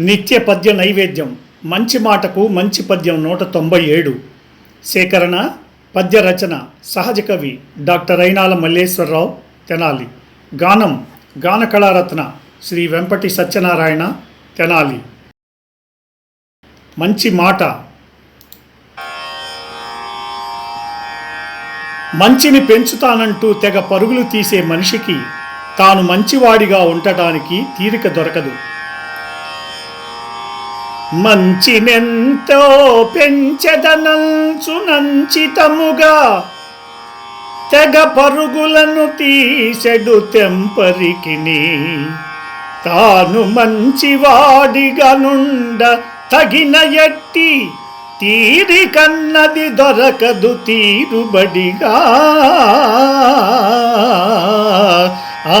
నిత్య పద్య నైవేద్యం. మంచి మాటకు మంచి పద్యం నూట తొంభై ఏడు. సేకరణ పద్య రచన సహజ కవి డాక్టర్ అయినాల మల్లేశ్వరరావు తెనాలి. గానం గాన కళారత్న శ్రీ వెంపటి సత్యనారాయణ తెనాలి. మంచి మాట. మంచిని పెంచుతానంటూ తెగ పరుగులు తీసే మనిషికి తాను మంచివాడిగా ఉండటానికి తీరిక దొరకదు. మంచినెంతో పెంచదనంచునంచితముగా తెగ పరుగులను తీసెడు తెంపరికిని తాను మంచివాడిగా నుండ తగిన ఎట్టి తీరికన్నది దొరకదు తీరుబడిగా. ఆ